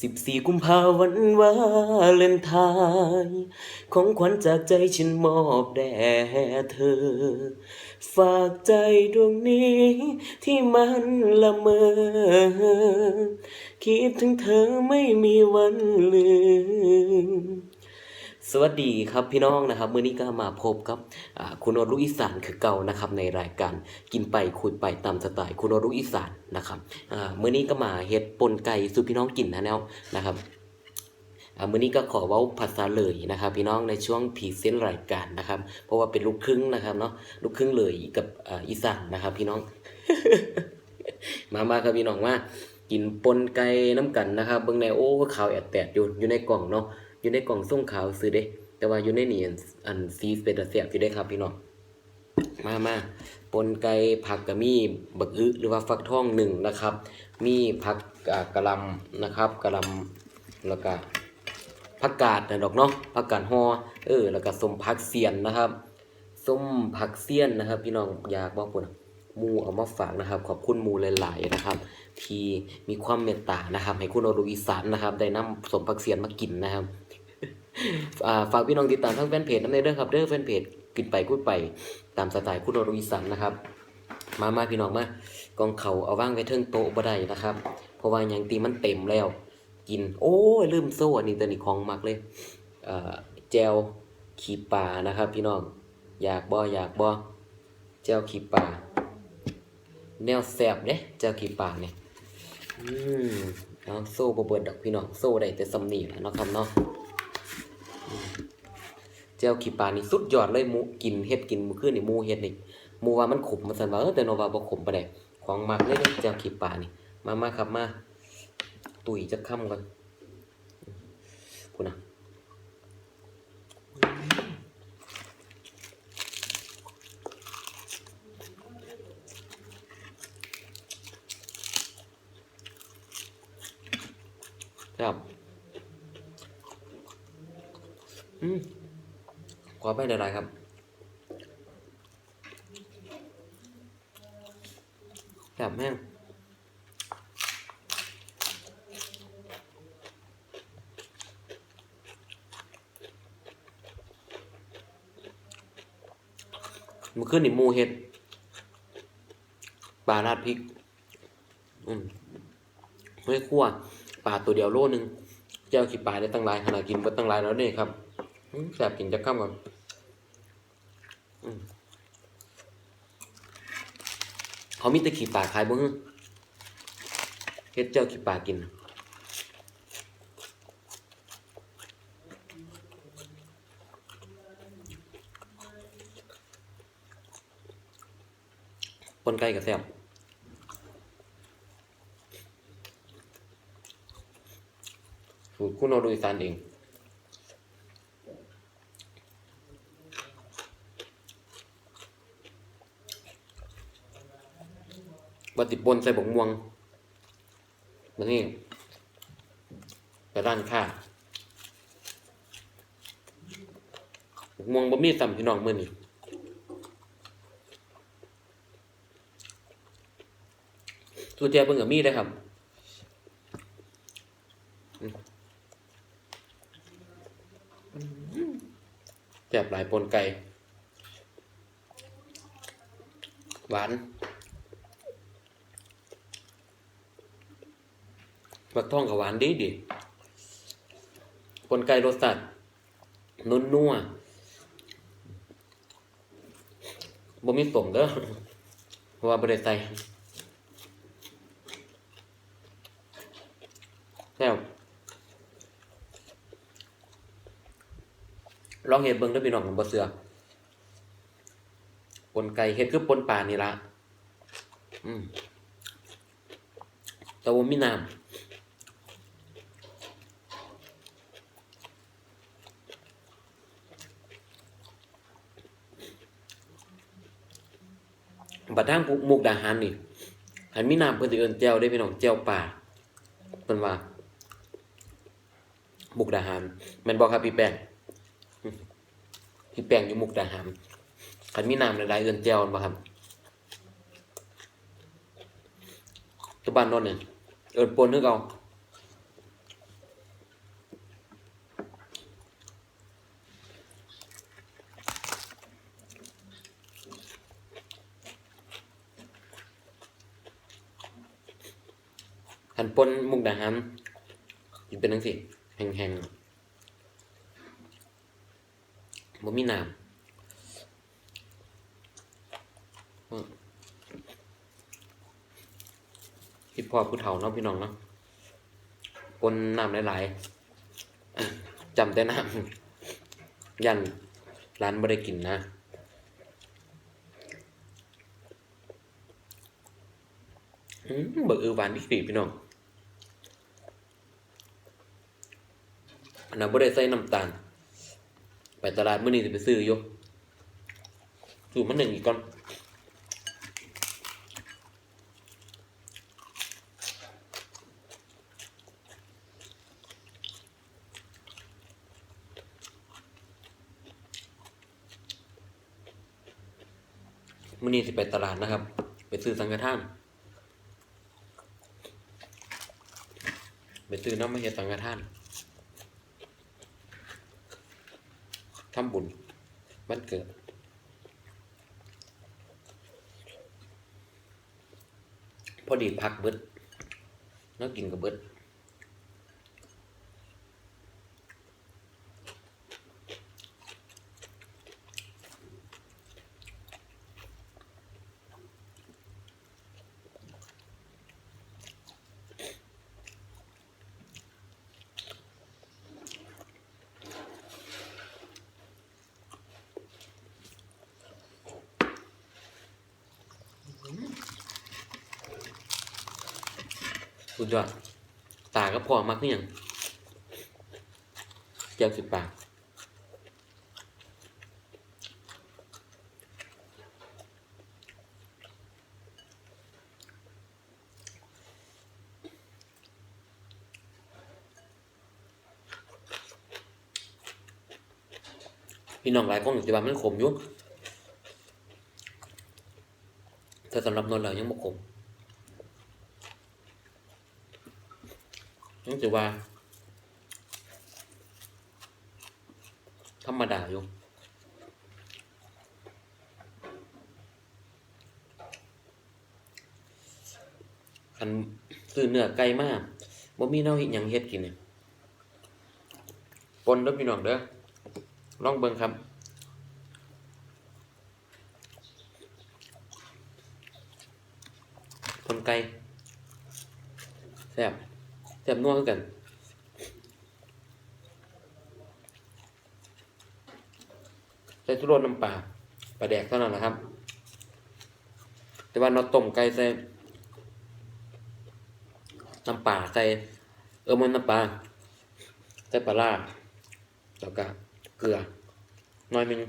สิบสี่กุมภาวันวาเลนไทยของขวัญจากใจฉันมอบแด่เธอ ฝากใจดวงนี้ที่มันละเมอ คิดถึงเธอไม่มีวันลืม สวัสดีครับพี่น้องนะครับมื้อนี้ก็มาพบกับคุณโอตลูกอีสานคือเก่านะครับในรายการกินไปคุยไปตามสไตล์คุณโอตลูกอีสานนะครับอ่ามื้อนี้ก็มาเฮ็ดปนไก่สู่พี่น้องกินนะแนวนะครับมื้อนี้ก็ขอเว้าภาษาเลยนะครับ พี่น้องในช่วงพีเซนรายการนะครับ เพราะว่าเป็นลูกครึ่งนะครับเนาะลูกครึ่งเลยกับอีสานนะครับ พี่น้อง มามาครับพี่น้องมากินปนไก่น้ำกันนะครับเบิ่งในโอ้ขาวแอดแตดอยู่อยู่ในกล่องเนาะ อยู่ในกล่องส้มขาวซื้อเด้ แต่ว่าอยู่ในนี่อันอันซีสเป็นตะเสียบอยู่ได้ครับพี่น้องมามาปนไก่ผักกะมีบักอึหรือว่าฟักทองหนึ่งนะครับ มีผักกะลำนะครับกะลำแล้วก็ผักกาดนะดอกเนาะผักกาดฮอเออแล้วก็ส้มผักเสียนนะครับส้มผักเสียนนะครับ พี่น้องอยากบอกปุ่นมูเอามาฝากนะครับ ขอบคุณมูหลาย ๆ นะครับ ที่มีความเมตตานะครับ ให้คุณอรุอีสานนะครับ ได้นำสมผักเสียนมากินนะครับ ฝากพี่น้องติดตามทั้งแฟนเพจนั่นเลยเด้อครับเด้อแฟนเพจกินไปคุยไป ตามสไตล์คุณโรุอีสานนะครับ มามาพี่น้องมากองเขาเอาว่างไว้เทิงโต๊ะบ่ได้นะครับ เพราะว่ายังตีมันเต็มแล้ว กิน โอ้ยลืมโซ่อันนี้ตัวนี้ของมักเลยเอ่อแจวขีปลานะครับ พี่น้องอยากบ่อยากบ่แจวขีปลาแนวแซ่บเด้แจวขีปลาเนี่ยอืมเอาโซ่บ่เบิดดอกพี่น้องโซ่ได้แต่สำนีแหละเนาะครับเนาะ เจ้าขี้ปลานี่สุดยอดเลยหมูกินเฮ็ดกินมื้อคืนนี่หมูเฮ็ดนี่หมูว่ามันขมมันซั่นว่าเออแต่โนว่าบ่ขมปานใดของมักเลยเจ้าขี้ปลานี่มามาครับมาตุ๋ยจักค่ำก่อนพูดนะครับอืมข อไปหน่อยๆครับแบบแม่งมันขึ้นนี่หมูเห็ดปลาราดพริก อืมไม่คั่วปลาตัวเดียวโลนึงเจ้าขี้ปลาได้ตั้งหลายขนาดกินไปตั้งหลายแล้วเนี่ยครับแสบกินจะข้ามก่อนอืม เขามีแตะขี้ปลาขายบ่ฮึเฮ็ดเจ้าขี้ปลากินปนไก่กับแซ่บสูตรคุณเอาโดยสารเอง บัติปนใส่บกม่วงมานี่ไปร้านค้าบกม่วงบ่มีซ้ำพี่น้องมื้อนี้ตัวเจียเพิ่งกับมีได้ครับแซ่บหลายปนไก่หวาน บักท่องกับหวานดีดีคนไก่รสสัตว์นุ่นนัวบ่มีสมเด้อว่าบ่ได้ใส่แล้วลองเห็ดเบิ่งเด้อพี่น้องผมบ่เสือปนไก่เฮ็ดคือปนปลานี่ละอืมแต่ว่ามีน้ำ บัดทางมุกดาหารนี่หันมีน้ำเพิ่นสิเอิ้นแจ่วได้พี่น้องแจ่วป่าเพิ่นว่ามุกดาหารแม่นบ่ครับพี่แป้งพี่แป้งอยู่มุกดาหารคันมีน้ำหลายๆเอิ้นแจ่วแม่นบ่ครับแตัวบ้านโนนเนี่ยเอิ้นปนคือเก่า หันปนมุกดาหารสิเป็นจังซี่แห้งๆบ่มีน้ำอืมคิดพอผู้เฒ่าเนาะพี่น้องเนาะปนน้ำหลายๆจำแต่น้ำยันร้านบ่ได้กินนะอืมเบิกเออหวานดิบๆพี่น้อง อันนั้นบ่ได้ใส่น้ำตาล ไปตลาดมื้อนี้สิไปซื้ออยู่ซื้อมาหนึ่งอีกก่อนมื้อนี้สิไปตลาดนะครับ ไปซื้อสังฆทาน ไปซื้อน้ำมาเฮ็ดสังฆทาน ทำบุญมันเกิด พอดีพักเบิดแล้วกินกับเบิด สุดยอด ตาก็พอมากนี่ยังเจ้าสิบปากพี่น้องหลายคนอยู่ที่บ้านมันขมอยู่แต่สำหรับนนท์เรายังบ่ขม รู้สึกว่า ธรรมดาอยู่คันซื้อเนื้อไก่มากบ่มีแนวเฮ็ดหยังเฮ็ดกินเนี่ยปนเด้อพี่น้องเด้อลองเบิ่งครับปนไก่แซ่บ แซ่บนัวคือกันใส่ทุรสน้ำปลาปลาแดกเท่านั้นแหละครับ แต่ว่าเราต้มไก่ใส่น้ำปลาใส่เออมันน้ำปลาใส่ปลาล่าแล้วก็เกลือน้อยนึง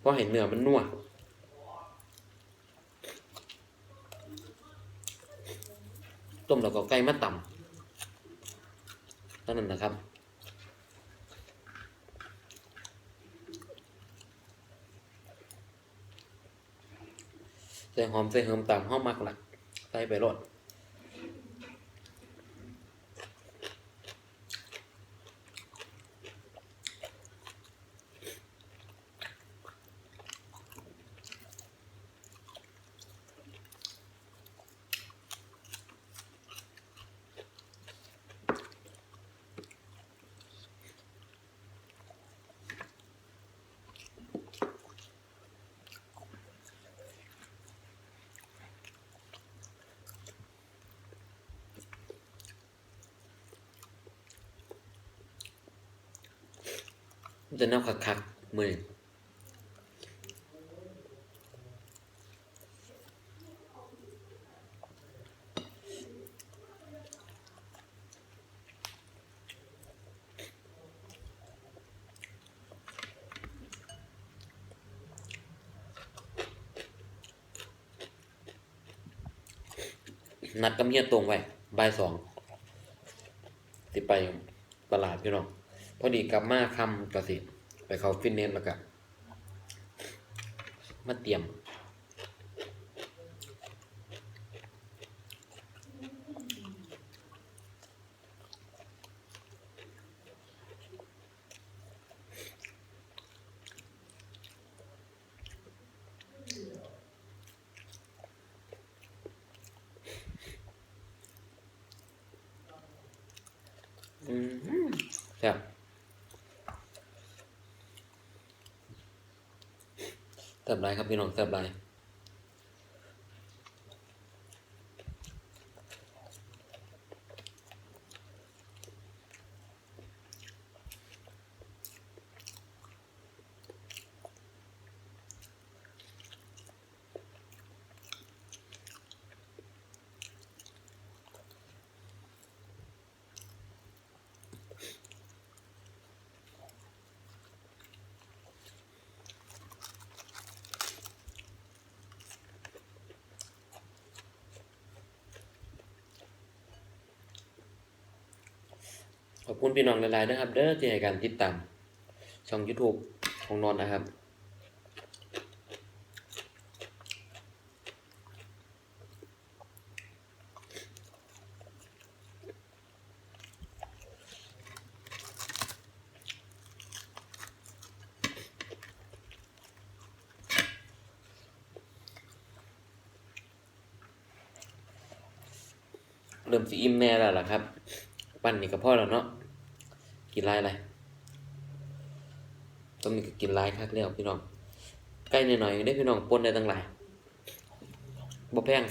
เพราะเห็นเนื้อมันนัว ต้มแล้วก็ไก่มาต่ำเท่านั้นนะครับใส่หอมใส่เหิมตามห้อมักหลักใส่ไปรด จะแนวคักๆมือนนัดกับเมียตรงไว้บ่ายสองสิไปตลาดพี่น้อง พอดีกลับมาคำก็สิ ไปเขาฟิตเนสแล้วก็มาเตรียม อืมครับ แซ่บไรครับพี่น้องแซ่บไร ขอบคุณพี่น้องหลายๆนะครับ เด้อที่ให้การติดตาม ช่อง YouTube ของนอนนะครับเริ่มสิอิ่มแน่แล้วล่ะครับ ปั้นนี่ก็พอแล้วเนาะ กินไรอะไรต้องมีก็กินไรคักแล้วพี่น้องใกล้หน่อยๆได้พี่น้องปนได้ตั้งหลายบ่แพง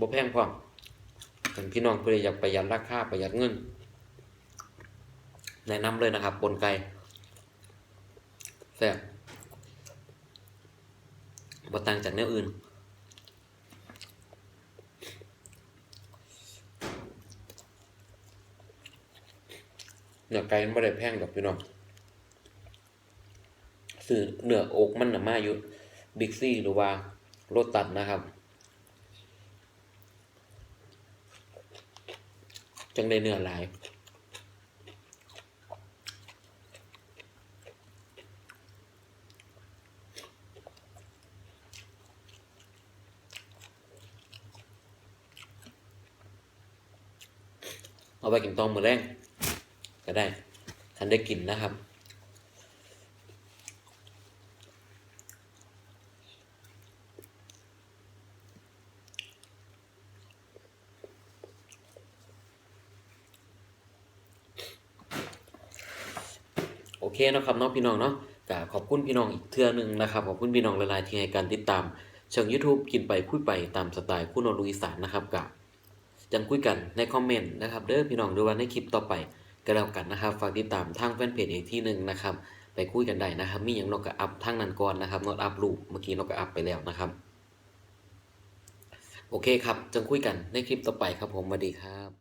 บ่แพงพอถ้าพี่น้องเพื่ออยากประหยัดราคาประหยัดเงินแนะนำเลยนะครับปนไก่แซ่บบ่ต่างจากแนวอื่น เนื้อไก่มันไม่ได้แพงดอกพี่น้องซื้อเนื้ออกมันน่ะมาอยู่บิ๊กซี่หรือว่าโรตัสนะครับจังได้เนื้อหลายเอาไปกินตองมือแรง ก็ได้ทันได้กินนะครับโอเคเนาะครับเน้องพี่น้องเนาะกขอบคุณพี่น้องอีกเทื่อหนึงนะครับขอบคุณพี่น้องหลายๆที่ให้การติดตามช่อง YouTube กินไปคุยไปตามสไตล์คุณอลุอีสานนะครับกับจังคุยกันในคอมเมนต์นะครับเด้อพี่น้องหรือว่าในคลิปต่อไป ก็แล้วกันนะครับ ฝากติดตามทางแฟนเพจอีกที่หนึ่งนะครับ ไปคุยกันได้นะครับ มีอย่างนกกระอัพทางนั้นก่อนนะครับนกอัพรูปเมื่อกี้นกกระอัพไปแล้วนะครับ โอเคครับจังคุยกันในคลิปต่อไปครับผมสวัสดีครับ